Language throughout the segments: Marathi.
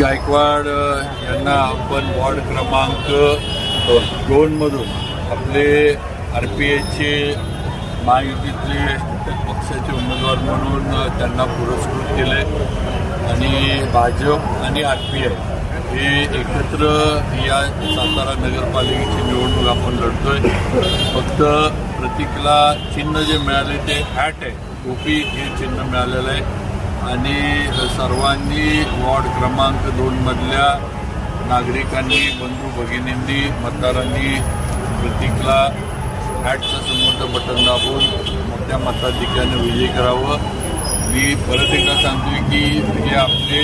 गायकवाड यांना आपण वॉर्ड क्रमांक दोनमधून आपले आर पी आयचे महायुतीतले घटक पक्षाचे उमेदवार म्हणून त्यांना पुरस्कृत केले. आणि भाजप आणि आर पी आय हे एकत्र या सातारा नगरपालिकेची निवडणूक आपण लढतोय. फक्त प्रतीकला चिन्ह जे मिळाले ते हॅट आहे. टोपी हे चिन्ह मिळालेलं आहे. आणि सर्वांनी वॉर्ड क्रमांक दोनमधल्या नागरिकांनी बंधू भगिनींनी मतदारांनी प्रतीकला हॅटचं समोरचं बटन दाबून मोठ्या मताधिक्याने विजय करावं. मी परत एकदा सांगतोय की हे आपले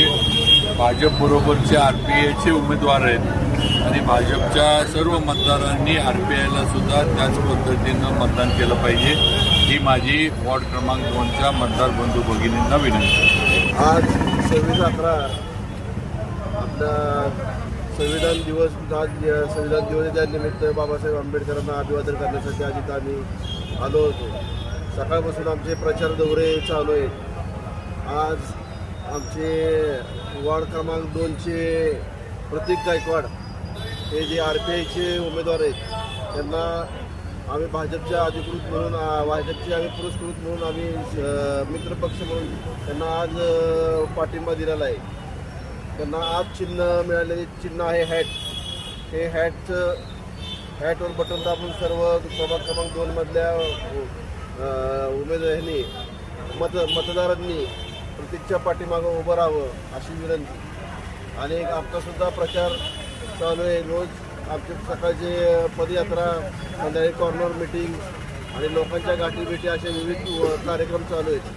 भाजपबरोबरचे आर पी आयचे उमेदवार आहेत आणि भाजपच्या सर्व मतदारांनी आर पी आयला सुद्धा त्याच पद्धतीनं मतदान केलं पाहिजे. ही माझी वॉर्ड क्रमांक दोनच्या मतदार बंधू भगिनींना विनंती. आज सव्वीस अकरा आपला संविधान दिवस आज संविधान दिवस त्यानिमित्त बाबासाहेब आंबेडकरांना अभिवादन करण्यासाठी आज इथं आम्ही आलो होतो. सकाळपासून आमचे प्रचार दौरे चालू आहेत. आज आमचे वॉर्ड क्रमांक दोनचे प्रतीक गायकवाड हे जे आर पी आयचे उमेदवार आहेत त्यांना आम्ही भाजपच्या अधिकृत म्हणून भाजपचे आम्ही पुरस्कृत म्हणून आम्ही मित्रपक्ष म्हणून त्यांना आज पाठिंबा दिलेला आहे. त्यांना आज चिन्ह मिळालेले चिन्ह आहे हॅट हे हॅटचं हॅटवर बटन दाबून सर्व प्रभाग क्रमांक दोनमधल्या हो, उमेदवारांनी मत मतदारांनी प्रतीकच्या पाठीमागं उभं राहावं अशी विनंती. आणि आमचासुद्धा प्रचार चालू आहे रोज. आमचे सकाळचे पदयात्रा संध्याकाळी कॉर्नर मिटिंग आणि लोकांच्या गाठीभेटी असे विविध कार्यक्रम चालू आहेत.